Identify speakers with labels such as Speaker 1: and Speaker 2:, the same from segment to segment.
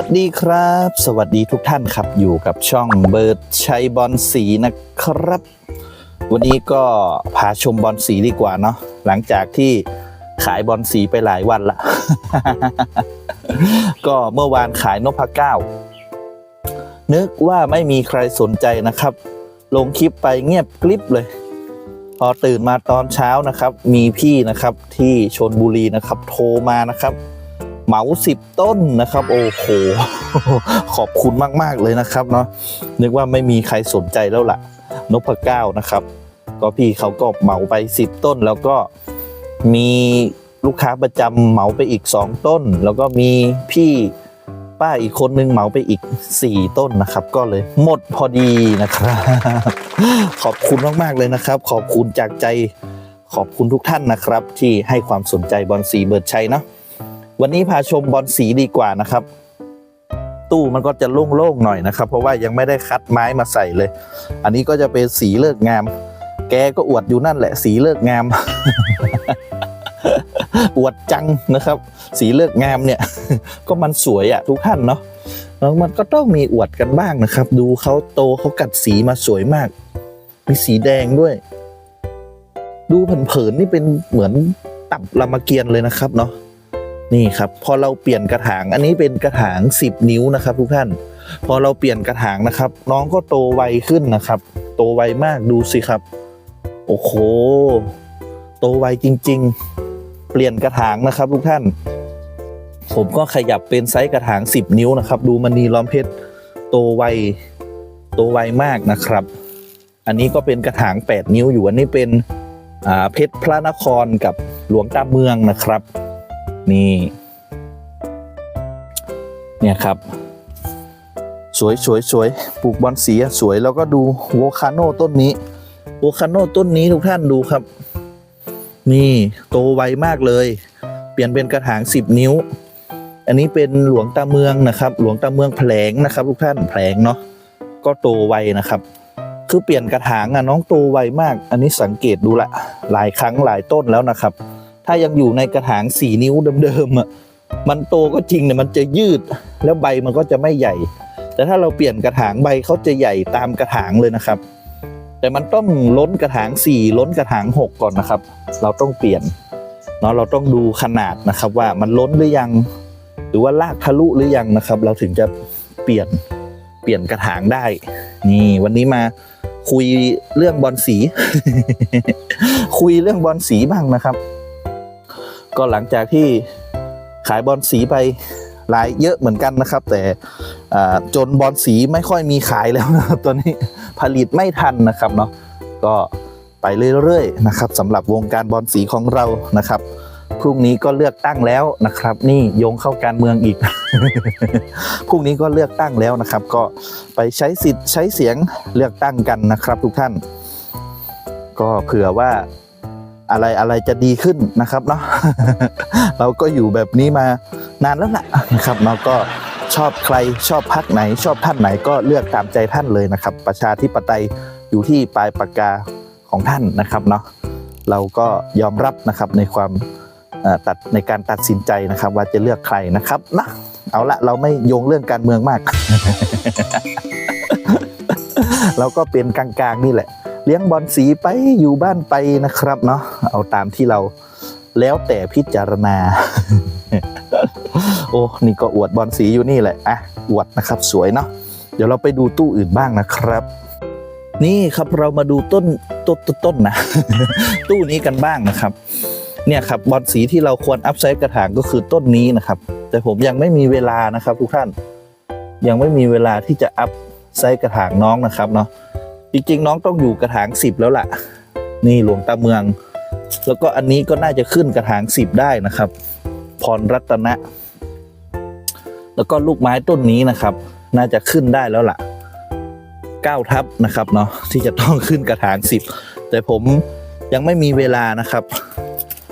Speaker 1: วัสดีครับ สวัสดีทุกท่านครับอยู่กับช่องเบิร์ดชัยบอลสีนะครับ วันนี้ก็พาชมบอลสีดีกว่าเนาะหลังจากที่ขายบอลสีไปหลายวันละ ก็เมื่อวานขายนพเก้า นึกว่าไม่มีใครสนใจนะครับ ลงคลิปไปเงียบกริบเลย พอตื่นมาตอนเช้านะครับ มีพี่นะครับที่ชนบุรีนะครับ โทรมานะครับ เหมาสิบต้นนะครับ โอ้โห ขอบคุณมาก ๆ เลยนะครับเนาะนึกว่าไม่มีใครสนใจแล้วล่ะ นพเก้านะครับ ก็พี่เขาก็เหมาไปสิบต้นแล้วก็มีลูกค้าประจำเหมาไปอีกสองต้น แล้วก็มีพี่ป้าอีกคนนึงเหมาไปอีกสี่ต้นนะครับ ก็เลยหมดพอดีนะครับ ขอบคุณมากๆเลยนะครับ ขอบคุณจากใจขอบคุณทุกท่านนะครับ ที่ให้ความสนใจบอลสีเบิร์ดชัยเนาะ วันนี้พาชมบอลสีดีกว่านะครับ ตู้มันก็จะโล่งๆหน่อยนะครับ เพราะว่ายังไม่ได้คัดไม้มาใส่เลย อันนี้ก็จะเป็นสีเลิกงาม แกก็อวดอยู่นั่นแหละ สีเลิกงาม อวดจังนะครับ สีเลิกงามเนี่ย ก็มันสวยอะทุกท่านเนาะแล้วมันก็ต้องมีอวดกันบ้างนะครับ ดูเขาโตเขากัดสีมาสวยมาก มีสีแดงด้วย ดูเผินๆนี่เป็นเหมือนตับรามเกียรติ์เลยนะครับเนาะ นี่ครับพอเราเปลี่ยนกระถางอันนี้เป็นกระถาง 10 นิ้วนะครับ ทุกท่าน พอเราเปลี่ยนกระถางนะครับ น้องก็โตไวขึ้นนะครับ โตไวมากดูสิครับ โอ้โหโตไวจริง ๆ เปลี่ยนกระถางนะครับ ทุกท่าน ผมก็ขยับเป็นไซส์กระถาง 10 นิ้วนะครับ ดูมณีล้อมเพชรโตไวโตไวมากนะครับ อันนี้ก็เป็นกระถาง 8 นิ้วอยู่อันนี้เป็นเพชรพระนครกับหลวงตาเมืองนะครับ นี่ เนี่ยครับ สวยสวยสวยปลูกบอลสีสวยแล้วก็ดูโวคาโนต้นนี้โวคาโนต้นนี้ทุกท่านดูครับ นี่โตไวมากเลย เปลี่ยนเป็นกระถาง 10 นิ้ว อันนี้เป็นหลวงตาเมืองนะครับ หลวงตาเมืองแผลงนะครับ ทุกท่านแผลงเนาะก็โตไวนะครับ คือเปลี่ยนกระถางอะน้องโตไวมาก อันนี้สังเกตดูละหลายครั้งหลายต้นแล้วนะครับ ถ้ายังอยู่ในกระถางสี่นิ้วเดิมๆอะมันโตก็จริงเนี่ยมันจะยืดแล้วใบมันก็จะไม่ใหญ่ แต่ถ้าเราเปลี่ยนกระถางใบเขาจะใหญ่ตามกระถางเลยนะครับ แต่มันต้องล้นกระถางสี่ล้นกระถางหกก่อนนะครับ เราต้องเปลี่ยนเนาะเราต้องดูขนาดนะครับว่ามันล้นหรือยัง หรือว่าลากทะลุหรือยังนะครับ เราถึงจะเปลี่ยนเปลี่ยนกระถางได้ นี่วันนี้มาคุยเรื่องบอลสี คุยเรื่องบอลสีบ้างนะครับ ก็หลังจากที่ขายบอลสีไปหลายเยอะเหมือนกันนะครับ แต่จนบอลสีไม่ค่อยมีขายแล้วนะครับตอนนี้ผลิตไม่ทันนะครับเนาะก็ไปเรื่อยๆนะครับสำหรับวงการบอลสีของเรานะครับ พรุ่งนี้ก็เลือกตั้งแล้วนะครับ นี่โยงเข้าการเมืองอีก พรุ่งนี้ก็เลือกตั้งแล้วนะครับ ก็ไปใช้สิทธิ์ใช้เสียงเลือกตั้งกันนะครับ ทุกท่าน ก็เผื่อว่า อะไรอะไรจะดีขึ้นนะครับเนาะเราก็อยู่แบบนี้มานานแล้วล่ะนะครับเราก็ชอบใครชอบพักไหน ชอบท่านไหนก็เลือกตามใจท่านเลยนะครับ ประชาธิปไตยอยู่ที่ปลายปากกาของท่านนะครับเนาะเราก็ยอมรับนะครับในความเอ่อตัดในการตัดสินใจนะครับ ว่าจะเลือกใครนะครับนะเอาละเราไม่โยงเรื่องการเมืองมาก เราก็เป็นกลางๆนี่แหละ เลี้ยงบอลสีไปอยู่บ้านไปนะครับเนาะเอาตามที่เราแล้วแต่พิจารณา โอ้นี่ก็อวดบอลสีอยู่นี่แหละอะอวดนะครับสวยเนาะเดี๋ยวเราไปดูตู้อื่นบ้างนะครับ นี่ครับเรามาดูต้นต้นต้นต้นนะ ตู้นี้กันบ้างนะครับ เนี่ยครับบอลสีที่เราควรอัพไซด์กระถางก็คือต้นนี้นะครับ แต่ผมยังไม่มีเวลานะครับ ทุกท่าน ยังไม่มีเวลาที่จะอัพไซด์กระถางน้องนะครับเนาะ จริงๆ น้องต้องอยู่กระถางสิบแล้วล่ะ นี่หลวงตาเมือง แล้วก็อันนี้ก็น่าจะขึ้นกระถางสิบได้นะครับ พรรัตนะ แล้วก็ลูกไม้ต้นนี้นะครับ น่าจะขึ้นได้แล้วล่ะเก้าทับนะครับเนาะที่จะต้องขึ้นกระถางสิบแต่ผมยังไม่มีเวลานะครับ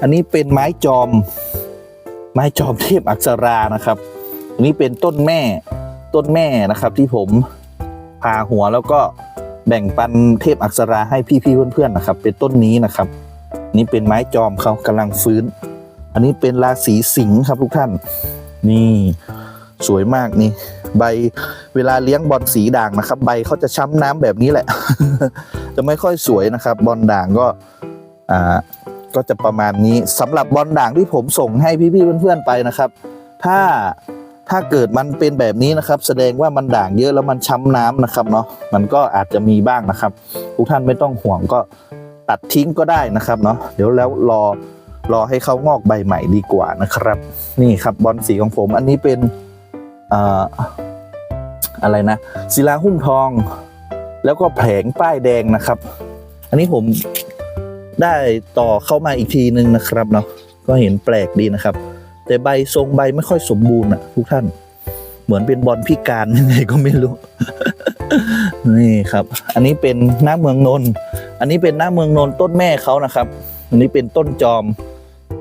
Speaker 1: อันนี้เป็นไม้จอม ไม้จอมเทพอักษรานะครับ อันนี้เป็นต้นแม่ต้นแม่นะครับที่ผมพาหัวแล้วก็ แบ่งปันเทพอักษราให้พี่ๆเพื่อนๆนะครับ เป็นต้นนี้นะครับ นี่เป็นไม้จอมเขากำลังฟื้น อันนี้เป็นราศีสิงห์ครับทุกท่าน นี่สวยมากนี่ ใบเวลาเลี้ยงบอลสีด่างนะครับ ใบเขาจะช้ำน้ำแบบนี้แหละ จะไม่ค่อยสวยนะครับ บอลด่างก็อ่าก็จะประมาณนี้สำหรับบอลด่างที่ผมส่งให้พี่ๆเพื่อนๆไปนะครับ ถ้า ถ้าเกิดมันเป็นแบบนี้นะครับ แสดงว่ามันด่างเยอะแล้วมันช้ำน้ำนะครับเนาะมันก็อาจจะมีบ้างนะครับ ทุกท่านไม่ต้องห่วงก็ตัดทิ้งก็ได้นะครับเนาะเดี๋ยวแล้วรอรอให้เขางอกใบใหม่ดีกว่านะครับ นี่ครับบอลสีของผมอันนี้เป็นออะไรนะศิลาหุ้มทอง แล้วก็แผงป้ายแดงนะครับ อันนี้ผมได้ต่อเข้ามาอีกทีนึงนะครับเนาะก็เห็นแปลกดีนะครับ แต่ใบทรงใบไม่ค่อยสมบูรณ์อะทุกท่าน เหมือนเป็นบอลพิการยังไงก็ไม่รู้ นี่ครับ อันนี้เป็นหน้าเมืองนน อันนี้เป็นหน้าเมืองนนต้นแม่เขานะครับ อันนี้เป็นต้นจอม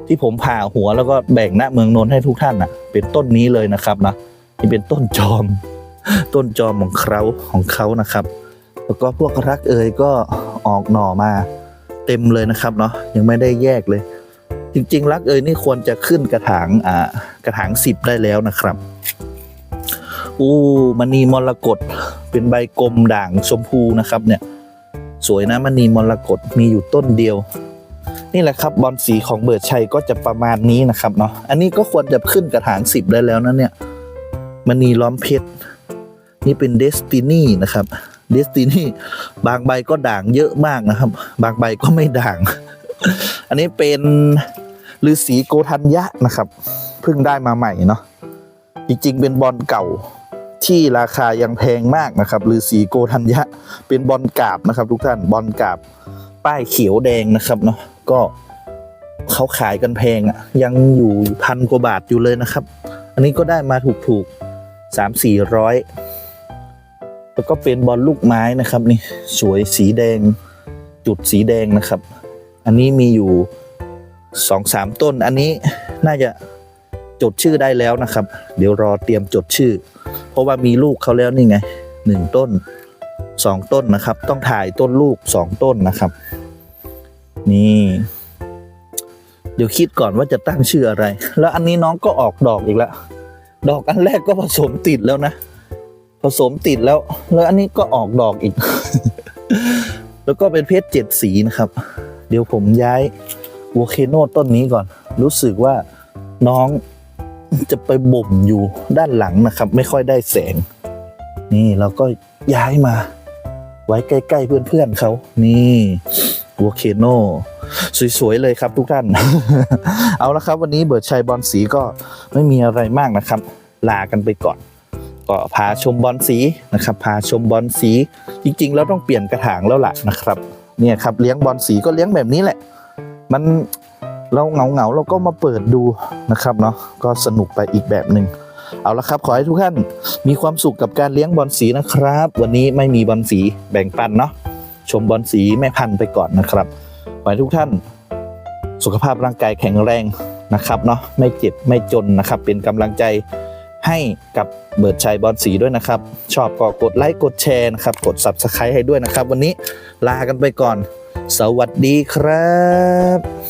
Speaker 1: ที่ผมผ่าหัวแล้วก็แบ่งหน้าเมืองนนให้ทุกท่านอะ เป็นต้นนี้เลยนะครับนะนี่เป็นต้นจอม ต้นจอมของเขาของเขานะครับแล้วก็พวกรักเอยก็ออกหน่อมาเต็มเลยนะครับเนาะยังไม่ได้แยกเลย จริง ๆ รักเอยนี่ควรจะขึ้นกระถางอ่ากระถางสิบได้แล้วนะครับอู้มณีมรกตเป็นใบกลมด่างชมพูนะครับ เนี่ย สวยนะมณีมรกตมีอยู่ต้นเดียว นี่แหละครับบอลสีของเบิร์ดชัยก็จะประมาณนี้นะครับเนาะอันนี้ก็ควรจะขึ้นกระถางสิบได้แล้วนะเนี่ยมณีล้อมเพชรนี่เป็นเดสตินีนะครับเดสตินีบางใบก็ด่างเยอะมากนะครับ บางใบก็ไม่ด่าง อันนี้เป็น ฤาษีโกธัญญะนะครับ เพิ่งได้มาใหม่เนาะจริงๆ เป็นบอลเก่าที่ราคายังแพงมากนะครับฤาษีโกธัญญะ เป็นบอลกาบนะครับ ทุกท่านบอลกาบป้ายเขียวแดงนะครับเนาะก็เขาขายกันแพงอะยังอยู่พันกว่าบาทอยู่เลยนะครับ อันนี้ก็ได้มาถูกๆสามสี่ร้อยแล้วก็เป็นบอลลูกไม้นะครับนี่สวยสีแดงจุดสีแดงนะครับ อันนี้มีอยู่ สองสามต้นอันนี้น่าจะจดชื่อได้แล้วนะครับ เดี๋ยวรอเตรียมจดชื่อ เพราะว่ามีลูกเขาแล้วนี่ไงหนึ่งต้นสองต้นนะครับ ต้องถ่ายต้นลูกสองต้นนะครับ นี่ เดี๋ยวคิดก่อนว่าจะตั้งชื่ออะไร แล้วอันนี้น้องก็ออกดอกอีกแล้วดอกอันแรกก็ผสมติดแล้วนะ ผสมติดแล้ว แล้วอันนี้ก็ออกดอกอีก แล้วก็เป็นเพชรเจ็ดสีนะครับ เดี๋ยวผมย้าย วัวเคโนต้นนี้ก่อน รู้สึกว่าน้องจะไปบ่มอยู่ด้านหลังนะครับ ไม่ค่อยได้แสง นี่เราก็ย้ายมา ไว้ใกล้ๆเพื่อนๆเขา นี่วัวเคโนสวย ๆ เลยครับทุกท่าน เอาละครับ วันนี้เบิร์ดชัยบอลสีก็ไม่มีอะไรมากนะครับ ลากันไปก่อน ก็พาชมบอลสีนะครับ พาชมบอลสี จริง ๆ แล้วต้องเปลี่ยนกระถางแล้วล่ะนะครับ เนี่ยครับเลี้ยงบอลสีก็เลี้ยงแบบนี้แหละ มันเราเหงาเหงาเราก็มาเปิดดูนะครับเนาะก็สนุกไปอีกแบบหนึ่งเอาละครับ ขอให้ทุกท่านมีความสุขกับการเลี้ยงบอลสีนะครับ วันนี้ไม่มีบอลสีแบ่งปันเนาะชมบอลสีแม่พันธุ์ไปก่อนนะครับขอให้ทุกท่านสุขภาพร่างกายแข็งแรงนะครับเนาะไม่เจ็บไม่จนนะครับ เป็นกำลังใจให้กับเบิร์ดชัยบอลสีด้วยนะครับ ชอบก็กดไลค์กดแชร์นะครับ กด subscribe ให้ด้วยนะครับ วันนี้ลากันไปก่อน สวัสดีครับ